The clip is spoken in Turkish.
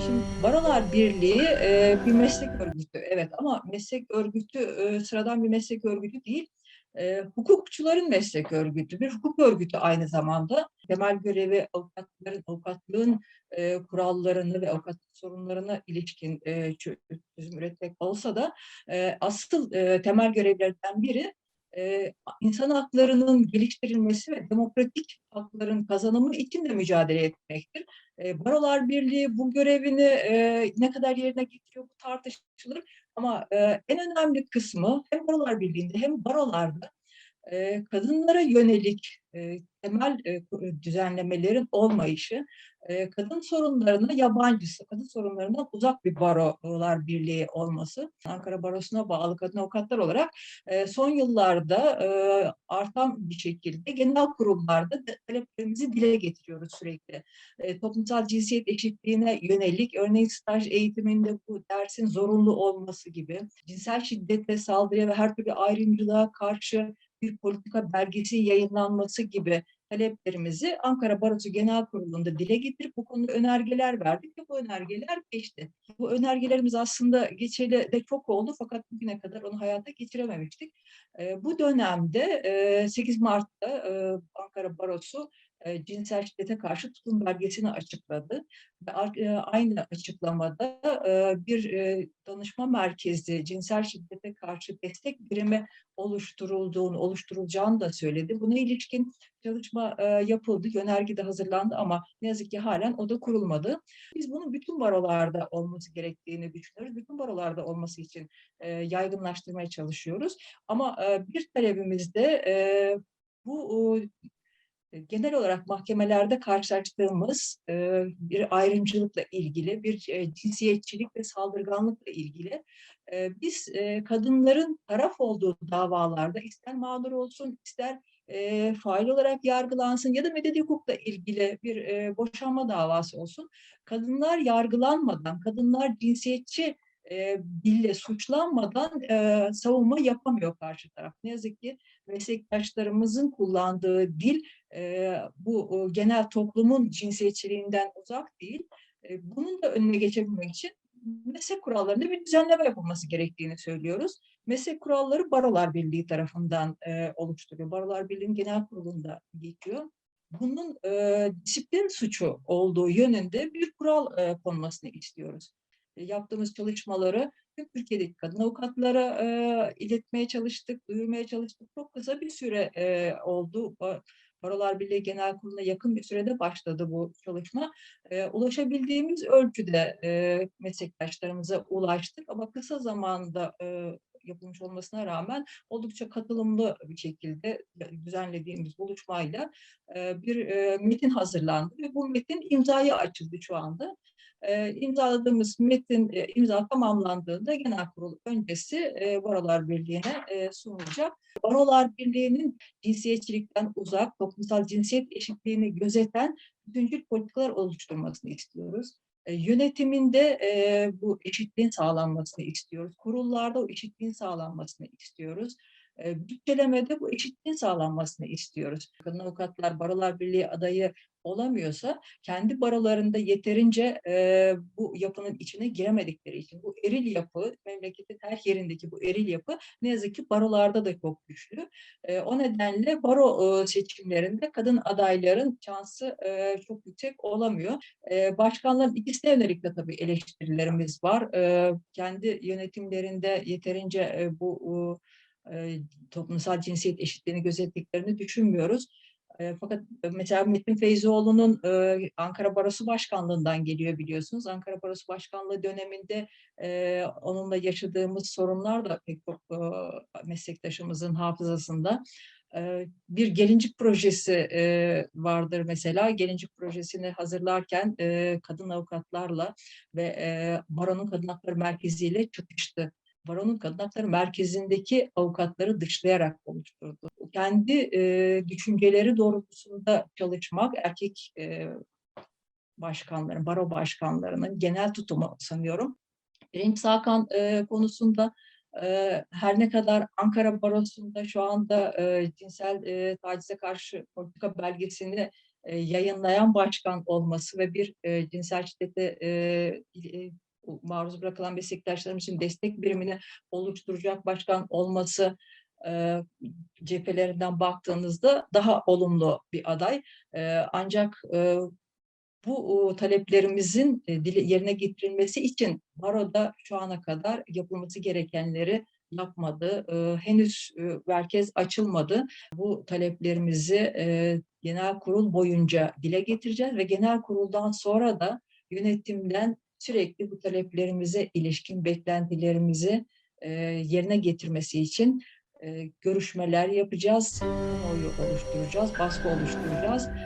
Şimdi Barolar Birliği e, bir meslek örgütü, evet ama meslek örgütü e, sıradan bir meslek örgütü değil. E, hukukçuların meslek örgütü, bir hukuk örgütü aynı zamanda. Temel görevi avukatların, avukatlığın e, kurallarını ve avukatlık sorunlarına ilişkin e, çö- çözüm üretmek olsa da e, asıl e, temel görevlerden biri e, insan haklarının geliştirilmesi ve demokratik hakların kazanımı için de mücadele etmektir. E, Barolar Birliği bu görevini e, ne kadar yerine getiriyor bu tartışılır. Ama e, en önemli kısmı hem Barolar Birliği'nde hem barolarda e, kadınlara yönelik e, temel e, düzenlemelerin olmayışı, e, kadın sorunlarına yabancısı, kadın sorunlarına uzak bir barolar birliği olması, Ankara Barosu'na bağlı kadın avukatlar olarak e, son yıllarda e, artan bir şekilde genel kurullarda da taleplerimizi dile getiriyoruz sürekli. E, toplumsal cinsiyet eşitliğine yönelik, örneğin staj eğitiminde bu dersin zorunlu olması gibi, cinsel şiddete, saldırıya ve her türlü ayrımcılığa karşı bir politika belgesi yayınlanması gibi taleplerimizi Ankara Barosu Genel Kurulu'nda dile getirip bu konuda önergeler verdik ve bu önergeler geçti. Bu önergelerimiz aslında geçeli de çok oldu fakat bugüne kadar onu hayata geçirememiştik. Bu dönemde e, 8 Mart'ta e, Ankara Barosu e, cinsel şiddete karşı tutum belgesini açıkladı. E, aynı açıklamada e, bir danışma merkezi cinsel şiddete karşı destek birimi oluşturulduğunu, oluşturulacağını da söyledi. Buna ilişkin çalışma yapıldı, yönerge de hazırlandı ama ne yazık ki halen o da kurulmadı. Biz bunun bütün barolarda olması gerektiğini düşünüyoruz. Bütün barolarda olması için e, yaygınlaştırmaya çalışıyoruz. Ama bir talebimiz de bu genel olarak mahkemelerde karşılaştığımız bir ayrımcılıkla ilgili, bir cinsiyetçilik ve saldırganlıkla ilgili biz kadınların taraf olduğu davalarda ister mağdur olsun, ister fail olarak yargılansın ya da medeni hukukla ilgili bir boşanma davası olsun, kadınlar yargılanmadan, kadınlar cinsiyetçi e, dille suçlanmadan e, savunma yapamıyor karşı taraf. Ne yazık ki meslektaşlarımızın kullandığı dil e, bu e, genel toplumun cinsiyetçiliğinden uzak değil. E, bunun da önüne geçebilmek için meslek kurallarında bir düzenleme yapılması gerektiğini söylüyoruz. Meslek kuralları Barolar Birliği tarafından e, oluşturuyor. Barolar Birliği'nin genel kurulunda geçiyor. Bunun e, disiplin suçu olduğu yönünde bir kural e, konmasını istiyoruz. E, yaptığımız çalışmaları tüm Türkiye'deki kadın avukatlara e, iletmeye çalıştık, duyurmaya çalıştık. Çok kısa bir süre e, oldu. Ba- Barolar Birliği Genel Kurulu'na yakın bir sürede başladı bu çalışma. E, ulaşabildiğimiz ölçüde e, meslektaşlarımıza ulaştık ama kısa zamanda e, yapılmış olmasına rağmen oldukça katılımlı bir şekilde düzenlediğimiz buluşmayla e, bir e, metin hazırlandı ve bu metin imzaya açıldı şu anda. E, imzaladığımız metin e, imza tamamlandığında genel kurul öncesi e, Barolar Birliği'ne e, sunulacak. Barolar Birliği'nin cinsiyetçilikten uzak, toplumsal cinsiyet eşitliğini gözeten bütüncül politikalar oluşturmasını istiyoruz. E, yönetiminde e, bu eşitliğin sağlanmasını istiyoruz. Kurullarda o eşitliğin sağlanmasını istiyoruz. E, bütçelemede bu eşitliğin sağlanmasını istiyoruz. Kadın Avukatlar Barolar Birliği adayı olamıyorsa kendi barolarında yeterince e, bu yapının içine giremedikleri için bu eril yapı memleketin her yerindeki bu eril yapı ne yazık ki barolarda da çok güçlü. E, o nedenle baro e, seçimlerinde kadın adayların şansı e, çok yüksek olamıyor. E, başkanların ikisine yönelik de tabii eleştirilerimiz var. E, kendi yönetimlerinde yeterince e, bu e, toplumsal cinsiyet eşitliğini gözettiklerini düşünmüyoruz. E, fakat mesela Metin Feyzioğlu'nun e, Ankara Barosu Başkanlığından geliyor biliyorsunuz. Ankara Barosu Başkanlığı döneminde e, onunla yaşadığımız sorunlar da pek çok e, meslektaşımızın hafızasında. E, bir gelincik projesi e, vardır mesela. Gelincik projesini hazırlarken e, kadın avukatlarla ve e, Baron'un Kadın Hakları Merkezi ile çatıştı. Baron'un Kadın Hakları Merkezi'ndeki avukatları dışlayarak oluşturdu. Kendi e, düşünceleri doğrultusunda çalışmak erkek e, başkanların, baro başkanlarının genel tutumu sanıyorum. Birinci Hakan e, konusunda e, her ne kadar Ankara Barosu'nda şu anda e, cinsel e, tacize karşı politika belgesini e, yayınlayan başkan olması ve bir e, cinsel şiddete e, e, maruz bırakılan meslektaşlarımız için destek birimini oluşturacak başkan olması e, cephelerinden baktığınızda daha olumlu bir aday. Ancak bu taleplerimizin e, yerine getirilmesi için baroda şu ana kadar yapılması gerekenleri yapmadı. Henüz e, merkez açılmadı. Bu taleplerimizi genel kurul boyunca dile getireceğiz ve genel kuruldan sonra da yönetimden sürekli bu taleplerimize ilişkin beklentilerimizi yerine getirmesi için görüşmeler yapacağız, kamuoyu oluşturacağız, baskı oluşturacağız.